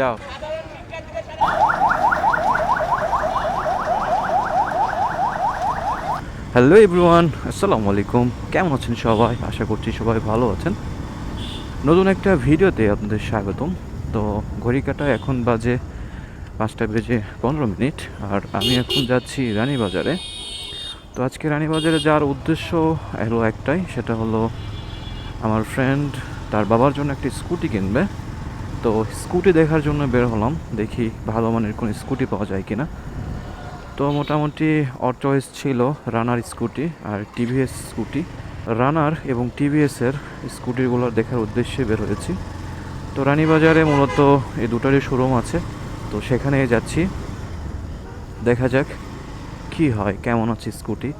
যাও। Hello everyone আসসালামু আলাইকুম। কেমন আছেন সবাই? আশা করছি সবাই ভালো আছেন। নতুন একটা ভিডিওতে আপনাদের স্বাগতম। তো ঘড়ি কাটা এখন বাজে পাঁচটা বেজে পনেরো মিনিট, আর আমি এখন যাচ্ছি রানীবাজারে। তো আজকে রানীবাজারে যাওয়ার উদ্দেশ্য হলো একটাই, সেটা হলো আমার ফ্রেন্ড তার বাবার জন্য একটি স্কুটি কিনবে। তো স্কুটি দেখার জন্য বের হলাম। দেখি ভালো মানের কোনো স্কুটি পাওয়া যায় কিনা। তো মোটামুটি ওর চয়েস ছিল রানার স্কুটি আর টিভিএস স্কুটি। রানার এবং টিভিএসের স্কুটিগুলো দেখার উদ্দেশ্যে বের হয়েছি। তো রানীবাজারে মূলত এই দুটারই শোরুম আছে। তো সেখানে যাচ্ছি। দেখা যাক কি হয়, কেমন আছে স্কুটি।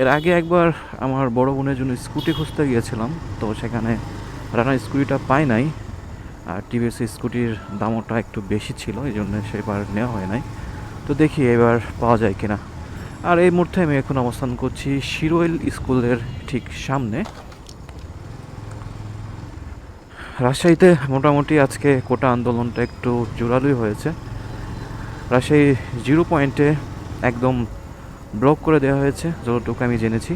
এর আগে একবার আমার বড় বোনের জন্য স্কুটি খুঁজতে গিয়েছিলাম। তো সেখানে রানার স্কুটিটা পাই নাই। আর টিভিএস স্কুটির দামটা একটু বেশি ছিল, এই জন্য সেবার নেওয়া হয় নাই। তো দেখি এবার পাওয়া যায় কিনা। আর এই মুহূর্তে আমি এখন অবস্থান করছি শিরোইল স্কুলের ঠিক সামনে। রাজশাহীতে মোটামুটি আজকে কোটা আন্দোলনটা একটু জোরালোই হয়েছে। রাজশাহী জিরো পয়েন্টে একদম ব্লক করে দেওয়া হয়েছে, যতটুকু আমি জেনেছি।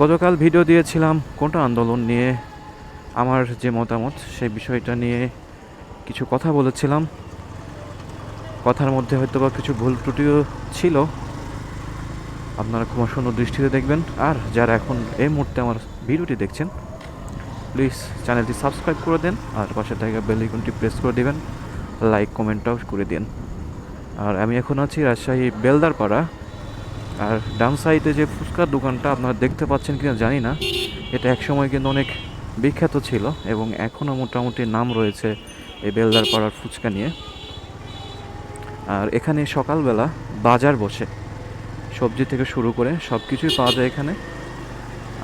গতকাল ভিডিও দিয়েছিলাম কোটা আন্দোলন নিয়ে। আমার যে মতামত, সেই বিষয়টা নিয়ে কিছু কথা বলেছিলাম। কথার মধ্যে হয়তো বা কিছু ভুল ত্রুটিও ছিল। আপনারা খুব ক্ষমাসুন্দর দৃষ্টিতে দেখবেন। আর যারা এখন এই মুহূর্তে আমার ভিডিওটি দেখছেন প্লিজ চ্যানেলটি সাবস্ক্রাইব করে দেন আর পাশে থাকা বেল আইকনটি প্রেস করে দেবেন। লাইক কমেন্টটাও করে দিন। আর আমি এখন আছি রাজশাহী বেলদারপাড়া। আর ডান সাইডে যে ফুচকার দোকানটা আপনারা দেখতে পাচ্ছেন কিনা জানি না। এটা একসময় কিন্তু অনেক বিখ্যাত ছিল এবং এখনও মোটামুটি নাম রয়েছে এই বেলদারপাড়ার ফুচকা নিয়ে। আর এখানে সকালবেলা বাজার বসে। সবজি থেকে শুরু করে সব কিছুই পাওয়া যায় এখানে।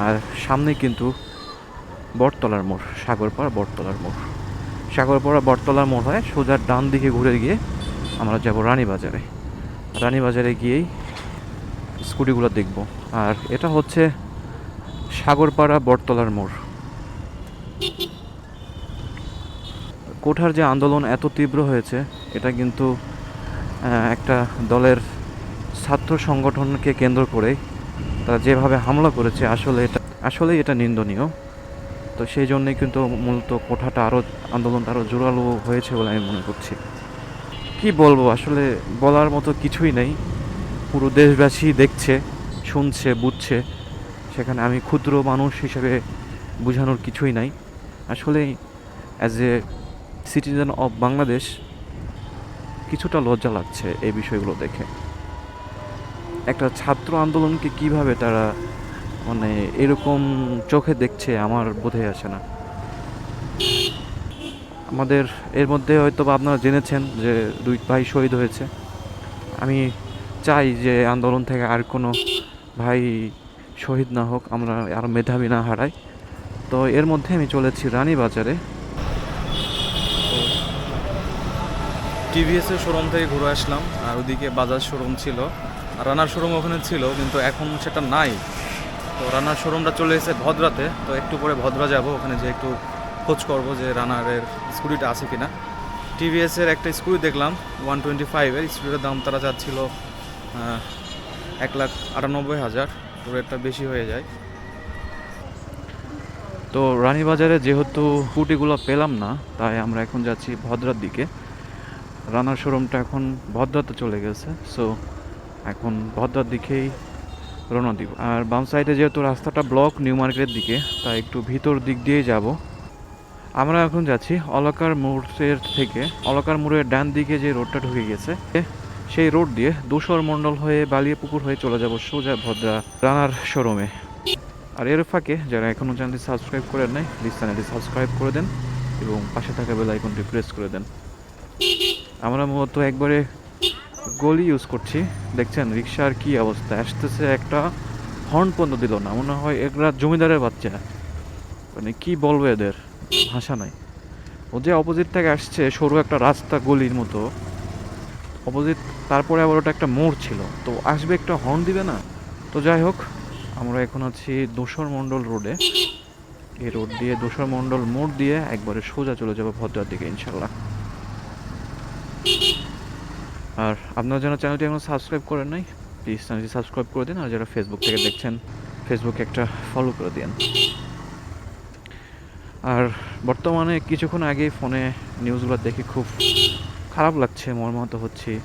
আর সামনে কিন্তু বটতলার মোড়, সাগরপাড়া বটতলার মোড়। সাগরপাড়া বটতলার মোড় হয় সোজা ডান দিকে ঘুরে গিয়ে আমরা যাব রানীবাজারে রানীবাজারে গিয়েই স্কুটিগুলো দেখব। আর এটা হচ্ছে সাগরপাড়া বটতলার মোড়। কোঠার যে আন্দোলন এত তীব্র হয়েছে, এটা কিন্তু একটা দলের ছাত্র সংগঠনকে কেন্দ্র করে তারা যেভাবে হামলা করেছে, আসলে এটা, আসলেই এটা নিন্দনীয়। তো সেই জন্যই কিন্তু মূলত কোঠাটা আরও আন্দোলনটা আরও জোরালো হয়েছে বলে আমি মনে করছি। কি বলব, আসলে বলার মতো কিছুই নেই। পুরো দেশবাসী দেখছে, শুনছে, বুঝছে। সেখানে আমি ক্ষুদ্র মানুষ হিসেবে বোঝানোর কিছুই নাই। আসলে as a citizen of Bangladesh কিছুটা লজ্জা লাগছে এই বিষয়গুলো দেখে। একটা ছাত্র আন্দোলনকে কীভাবে তারা মানে এরকম চোখে দেখছে আমার বোধে আসে না। আমাদের এর মধ্যে হয়তো আপনারা জেনেছেন যে দুই ভাই শহীদ হয়েছে। আমি চাই যে আন্দোলন থেকে আর কোনো ভাই শহীদ না হোক, আমরা আরও মেধাবী না হারাই। তো এর মধ্যে আমি চলেছি রানীবাজারে। টিভিএস এর শোরুম থেকে ঘুরে আসলাম, আর ওদিকে বাজাজ শোরুম ছিল। আর রানার শোরুম ওখানে ছিল, কিন্তু এখন সেটা নাই। তো রানার শোরুমটা চলে এসেছে ভদ্রাতে, তো একটু পরে ভদ্রা যাব, ওখানে যে একটু খোঁজ করব যে রানারের স্কুটিটা আছে কিনা। টিভিএস এর একটা স্কুটি দেখলাম ওয়ান টোয়েন্টি ফাইভের স্কুটির দাম তারা চাচ্ছিল এক লাখ আটানব্বই হাজার, তো রেটটা বেশি হয়ে যায়। তো রানীবাজারে যেহেতু স্কুটিগুলো পেলাম না, তাই আমরা এখন যাচ্ছি ভদ্রার দিকে। রানার শোরুমটা এখন ভদ্রাতে চলে গেছে সো এখন ভদ্রার দিকেই রওনা দিব। আর বাম সাইডে যেহেতু রাস্তাটা ব্লক নিউ মার্কেটের দিকে, তাই একটু ভিতর দিক দিয়েই যাব। আমরা এখন যাচ্ছি অলকার মোড়ের থেকে, অলকার মোড়ের ডান দিকে যে রোডটা ঢুকে গেছে, সেই রোড দিয়ে দুশোর মণ্ডল হয়ে বালিয়াপুকুর হয়ে চলে যাব সোজা ভদ্রা রানার শোরুমে। আর এর ফাঁকে যারা এখনও চ্যানেলটি সাবস্ক্রাইব করেন নাই প্লিজ চ্যানেলটি সাবস্ক্রাইব করে দেন এবং পাশে থাকা বেল আইকনটি প্রেস করে দেন। আমরা মূলত একবারে গলি ইউজ করছি। দেখছেন রিক্সার কি অবস্থা? আসতেছে একটা হর্ন পর্যন্ত দিল না। মনে হয় এগুলা জমিদারের বাচ্চা। মানে কি বলব এদের? ভাষা নাই। ও যে অপোজিট থেকে আসছে, সরু একটা রাস্তা গলির মতো। অপোজিট তারপরে আবার ওটা একটা মোড় ছিল। তো আসবে একটা হর্ন দিবে না? তো যাই হোক, আমরা এখন আছি দোসর মণ্ডল রোডে এই রোড দিয়ে দোসর মণ্ডল মোড় দিয়ে একবারে সোজা চলে যাব ভদ্রার দিকে ইনশাল্লাহ। আর আপনারা যারা চ্যানেলটি এখন সাবস্ক্রাইব করেন নাই প্লিজ চ্যানেলটি সাবস্ক্রাইব করে দিন আর যারা ফেসবুক থেকে দেখছেন ফেসবুকে একটা ফলো করে দিন। আর বর্তমানে কিছুক্ষণ আগে ফোনে নিউজগুলো দেখে খুব খারাপ লাগছে, মর্মাহত হচ্ছি।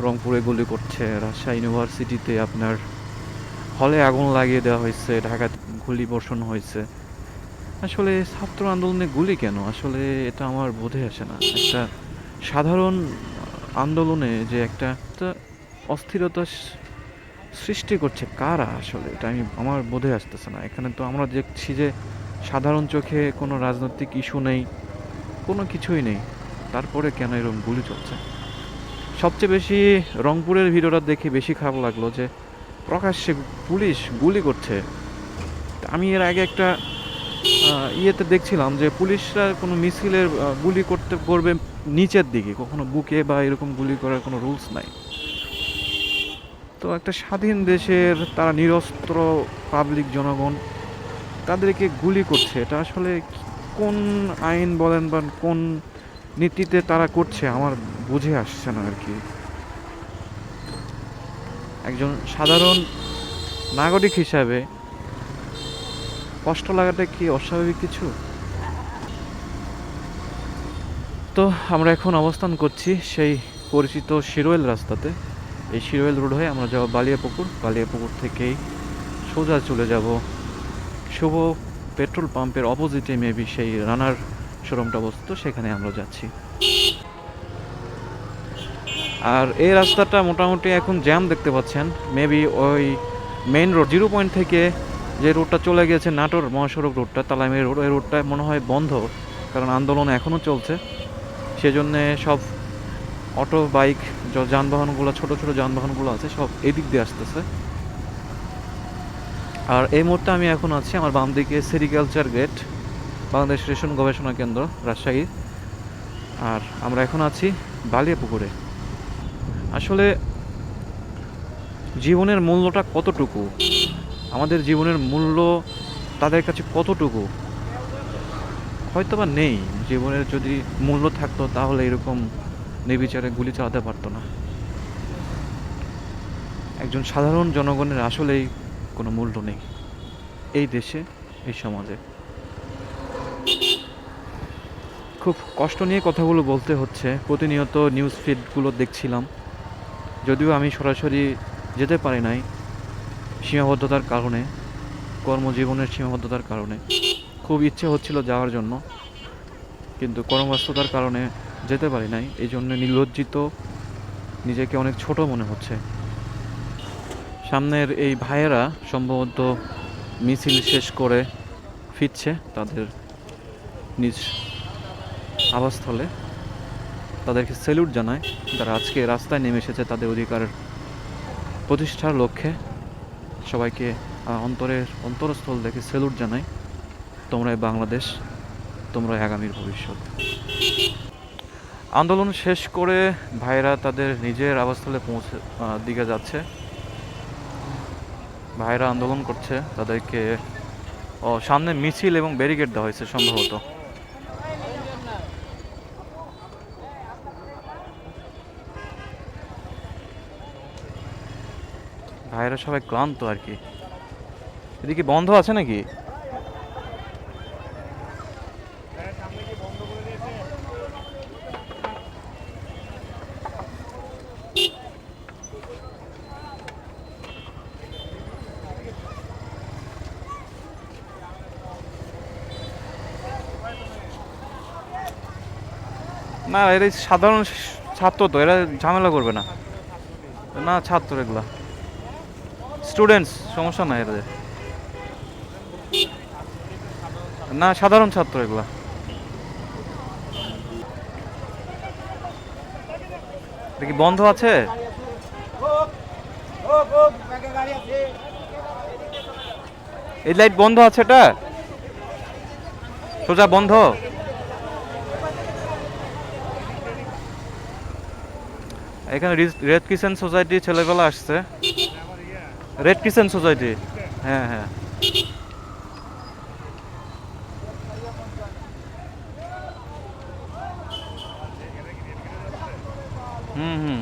রংপুরে গুলি করছে, রাজশাহী ইউনিভার্সিটিতে আপনার হলে আগুন লাগিয়ে দেওয়া হয়েছে, ঢাকাতে গুলি বর্ষণ হয়েছে। আসলে ছাত্র আন্দোলনে গুলি কেন? আসলে এটা আমার বোধে আসে না। একটা সাধারণ আন্দোলনে যে একটা অস্থিরতা সৃষ্টি করছে কারা আসলে? এটা আমি, আমার বোধে আসতেছে না। এখানে তো আমরা দেখছি যে সাধারণ চোখে কোনো রাজনৈতিক ইস্যু নেই, কোনো কিছুই নেই। তারপরে কেন এরকম গুলি চলছে? সবচেয়ে বেশি রংপুরের ভিডিওটা দেখে বেশি খারাপ লাগল যে প্রকাশ্যে পুলিশ গুলি করছে। আমি এর আগে একটা ইয়েতে দেখছিলাম যে পুলিশরা কোনো মিছিলের গুলি করতে করবে নিচের দিকে, কখনো বুকে বা এরকম গুলি করার কোনো রুলস নাই। তো একটা স্বাধীন দেশের তারা নিরস্ত্র পাবলিক জনগণ তাদেরকে গুলি করছে, এটা আসলে কোন আইন বলেন বা কোন নীতিতে তারা করছে আমার বুঝে আসছে না আর কি একজন সাধারণ নাগরিক হিসাবে কষ্ট লাগাটা কি অস্বাভাবিক কিছু? তো আমরা এখন অবস্থান করছি সেই পরিচিত শিরোয়েল রাস্তাতে। এই শিরোয়েল রোড হয়ে আমরা যাব বালিয়াপুকুর। বালিয়াপুকুর থেকেই সোজা চলে যাব শুভ পেট্রোল পাম্পের অপোজিটে মেবি সেই রানার শোরুমটা অবস্থিত, সেখানে আমরা যাচ্ছি। আর এই রাস্তাটা মোটামুটি এখন জ্যাম দেখতে পাচ্ছেন। মেবি ওই মেইন রোড জিরো পয়েন্ট থেকে যে রোডটা চলে গেছে নাটোর, মহাসড়ক রোডটা তালামি রোড ওই রোডটা মনে হয় বন্ধ, কারণ আন্দোলন এখনও চলছে। সেজন্যে সব অটো, বাইক যানবাহনগুলো, ছোট ছোট যানবাহনগুলো আছে, সব এদিক দিয়ে আসতেছে। আর এই মুহূর্তে আমি এখন আছি আমার বাম দিকে সেরিকালচার গেট বাংলাদেশ রেশন গবেষণা কেন্দ্র, রাজশাহী। আর আমরা এখন আছি বালিয়াপুকুরে। আসলে জীবনের মূল্যটা কতটুকু? আমাদের জীবনের মূল্য তাদের কাছে কতটুকু? হয়তো বা নেই। জীবনের যদি মূল্য থাকতো, তাহলে এরকম নির্বিচারে গুলি চালাতে পারতো না। একজন সাধারণ জনগণের আসলেই কোনো মূল্য নেই। এই দেশে, এই সমাজে। খুব কষ্ট নিয়ে কথাগুলো বলতে হচ্ছে। প্রতিনিয়ত নিউজ ফিডগুলো দেখছিলাম। যদিও আমি সরাসরি যেতে পারি নাই। সীমাবদ্ধতার কারণে, কর্মজীবনের সীমাবদ্ধতার কারণে। খুব ইচ্ছে হচ্ছিল যাওয়ার জন্য, কিন্তু কর্মব্যস্ততার কারণে যেতে পারি নাই। এই জন্য নির্লজ্জিত নিজেকে অনেক ছোট মনে হচ্ছে। সামনের এই ভাইয়েরা সম্ভবত মিছিল শেষ করে ফিরছে তাদের নিজ আবাসস্থলে। তাদেরকে স্যালুট জানায়, যারা আজকে রাস্তায় নেমে এসেছে তাদের অধিকার প্রতিষ্ঠার লক্ষ্যে। সবাইকে অন্তরের অন্তরস্থল থেকে স্যালুট জানাই। তোমরাই বাংলাদেশ, তোমরাই আগামীর ভবিষ্যৎ। আন্দোলন শেষ করে ভাইরা তাদের নিজের আবাসস্থলে পৌঁছে দিকে যাচ্ছে। ভাইরা আন্দোলন করছে, তাদেরকে সামনে মিছিল এবং ব্যারিকেড দেওয়া হয়েছে সম্ভবত। ভাইরা সবাই ক্লান্ত আর কি। এদিকে বন্ধ আছে নাকি? না, এরা সাধারণ ছাত্র তো, এরা ঝামেলা করবে না। না, ছাত্র এগুলা। স্টুডেন্টস সমস্যা নাই এদের। না, সাধারণ ছাত্র এগুলা। দেখি বন্ধ আছে? এই লাইট বন্ধ আছে এটা? সোজা বন্ধ? এখানে রেড কিচেন সোসাইটি ছেলেবেলা আসছে। রেড কিচেন সোসাইটি হ্যাঁ হ্যাঁ হুম হুম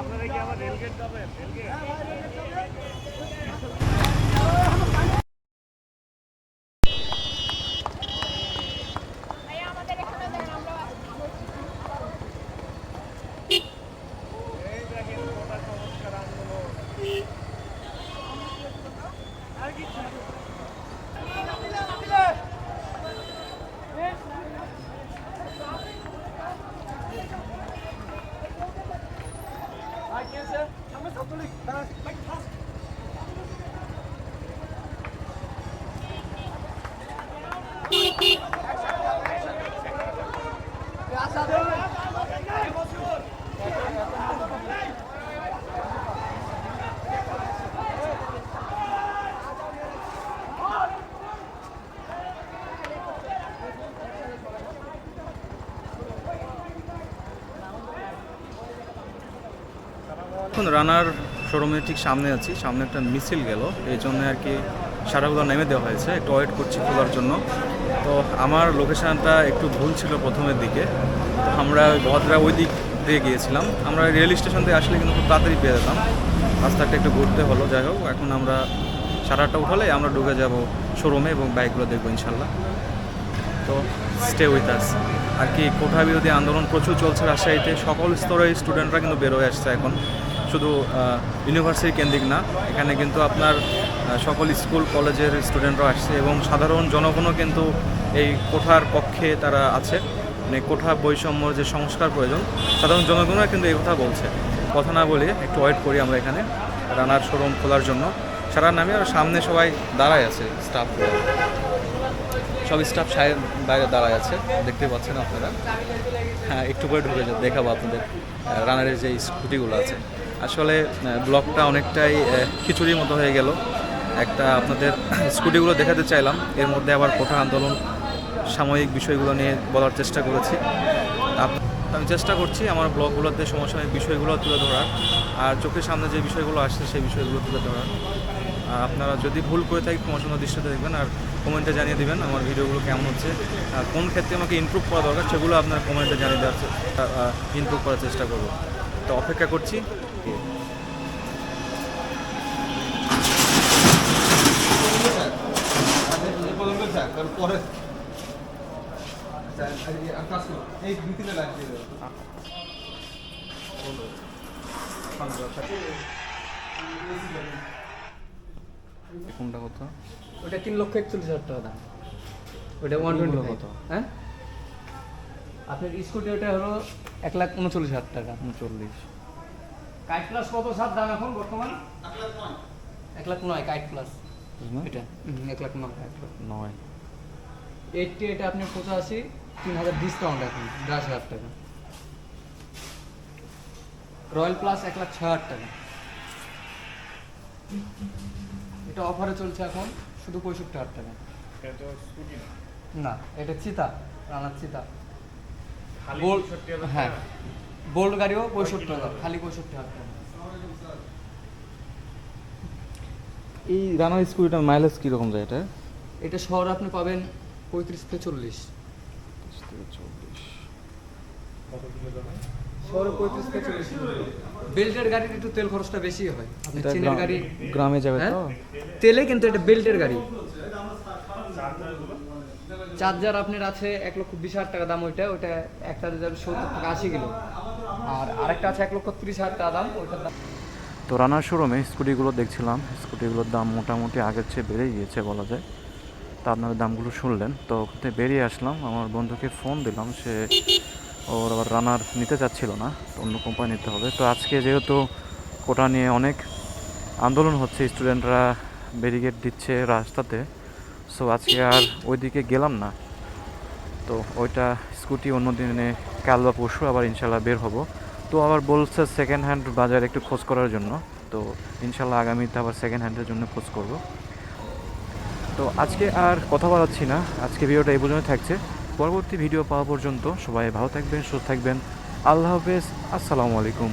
আপনারা কি আবার রেলগেট যাবেন রেলগেট এখন রানার শোরুমের ঠিক সামনে আছি। সামনে একটা মিছিল গেল। এই জন্য আর কি সারাগুলো নেমে দেওয়া হয়েছে। একটু ওয়েট করছি খোলার জন্য। তো আমার লোকেশনটা একটু ভুল ছিল প্রথমের দিকে। তো আমরা ভদ্রা ওই দিক দিয়ে গিয়েছিলাম। আমরা রেল স্টেশন থেকে আসলে কিন্তু খুব তাড়াতাড়ি পেয়ে যেতাম। রাস্তাটা একটু ঘুরতে হলো। যাই হোক, এখন আমরা আটটা উঠালে আমরা ঢুকে যাব শোরুমে এবং বাইকগুলো দেখব ইনশাল্লাহ তো স্টে উইথ আস আর কি কোঠা বিরোধী আন্দোলন প্রচুর চলছে রাজশাহীতে। সকল স্তরের স্টুডেন্টরা কিন্তু বেরোয় আসছে এখন। শুধু ইউনিভার্সিটি কেন্দ্রিক না, এখানে কিন্তু আপনার সকল স্কুল, কলেজের স্টুডেন্টরাও আসছে এবং সাধারণ জনগণও কিন্তু এই কোঠার পক্ষে তারা আছে। মানে কোঠা বৈষম্য যে সংস্কার প্রয়োজন, সাধারণ জনগণও কিন্তু এই কথা বলছে। কথা না বলে একটু ওয়েট করি আমরা এখানে, রানার শোরুম খোলার জন্য। সারা নামে আর সামনে সবাই দাঁড়ায় আছে স্টাফ সব স্টাফ সাহেব বাইরে দাঁড়ায় আছে, দেখতে পাচ্ছেন আপনারা। হ্যাঁ একটু পরে ঢুকে যা দেখাবো আপনাদের রানারের যে স্কুটিগুলো আছে। আসলে ব্লগটা অনেকটাই খিচুড়ির মতো হয়ে গেল। একটা আপনাদের স্কুটিগুলো দেখাতে চাইলাম। এর মধ্যে আবার কোঠা আন্দোলন, সাময়িক বিষয়গুলো নিয়ে বলার চেষ্টা করেছি। আমি চেষ্টা করছি আমার ব্লগগুলোতে সমসাময়িক বিষয়গুলো তুলে ধরার। আর চোখের সামনে যে বিষয়গুলো আসছে, সেই বিষয়গুলো তুলে ধরার। আর আপনারা যদি ভুল করে থাকি ক্ষমাসুন্দর দৃষ্টিতে দেখবেন আর কমেন্টে জানিয়ে দেবেন আমার ভিডিওগুলো কেমন হচ্ছে। আর কোন ক্ষেত্রে আমাকে ইমপ্রুভ করা দরকার, সেগুলো আপনারা কমেন্টে জানিয়ে দেওয়ার ইমপ্রুভ করার চেষ্টা করব। তো অপেক্ষা করছি। পরে আচ্ছা আর কাজ করো। এই দুই তিনটা লাইট দিয়ে দেবো কোনটা কত? ওটা তিন লক্ষ একচল্লিশ হাজার টাকা দাম। ওটা ওয়ান টোয়েন্টি কত? হ্যাঁ? আপনার স্কুটি ওটা হলো এক লাখ উনচল্লিশ হাজার টাকা। উনচল্লিশ। কাইট প্লাস কত সাত দাম এখন বর্তমান? এক লাখ নয়। কাইট প্লাস এটা হুম, এক লাখ নয় এক লাখ নয়। এইটটি এটা আপনি পঁচাশি তিন হাজার ডিসকাউন্ট এখন দশ হাজার টাকা। রয়্যাল প্লাস এক লাখ ছয় হাজার টাকা। এটা অফারে চলছে এখন শুধু পঁয়ষট্টি হাজার টাকা। না? এটা চিতা রানার চিতা বোল্ড হ্যাঁ। বোল্ড গাড়িও পঁয়ষট্টি হাজার খালি পঁয়ষট্টি হাজার টাকা। এই রানার স্কুটিটার মাইলেজ কীরকম যায় এটা? এটা শহরে আপনি পাবেন পঁয়ত্রিশ থেকে চল্লিশ। চল্লিশ শহরে পঁয়ত্রিশ থেকে চল্লিশ। বেল্টের গাড়ির একটু তেল খরচটা বেশি হয়। আপনি এটা চীনের গাড়ি গ্রামে যাবে হ্যাঁ? তো? তেলে কিন্তু এটা বেল্টের গাড়ি। চার্জার আপনার আছে এক লক্ষ বিশ হাজার টাকা দাম ওইটা ওইটা একটা যাবে সত্তর টাকা আশি কিলো। আর আরেকটা আছে এক লক্ষ ত্রিশ হাজার টাকা দাম ওইটার দাম তো রানার শোরুমে স্কুটিগুলো দেখছিলাম। স্কুটিগুলোর দাম মোটামুটি আগের চেয়ে বেড়ে গিয়েছে বলা যায়। তা আপনারা দামগুলো শুনলেন। তো ওখানে বেরিয়ে আসলাম, আমার বন্ধুকে ফোন দিলাম, সে ওর আবার রানার নিতে চাচ্ছিল না, তো অন্য কোম্পানি নিতে হবে। তো আজকে যেহেতু কোটা নিয়ে অনেক আন্দোলন হচ্ছে স্টুডেন্টরা ব্যারিকেড দিচ্ছে রাস্তাতে সো আজকে আর ওইদিকে গেলাম না। তো ওইটা স্কুটি অন্য দিনে কাল বা পরশু আবার ইনশাল্লাহ বের হব। তো আবার বলছে সেকেন্ড হ্যান্ড বাজারে একটু খোঁজ করার জন্য, তো ইনশাল্লাহ আগামীতে আবার সেকেন্ড হ্যান্ডের জন্য খোঁজ করব। তো আজকে আর কথা বলাচ্ছি না। আজকে ভিডিওটা এই পর্যন্ত থাকছে। পরবর্তী ভিডিও পাওয়া পর্যন্ত সবাই ভালো থাকবেন, সুস্থ থাকবেন। আল্লাহ হাফেজ। আসসালামু আলাইকুম।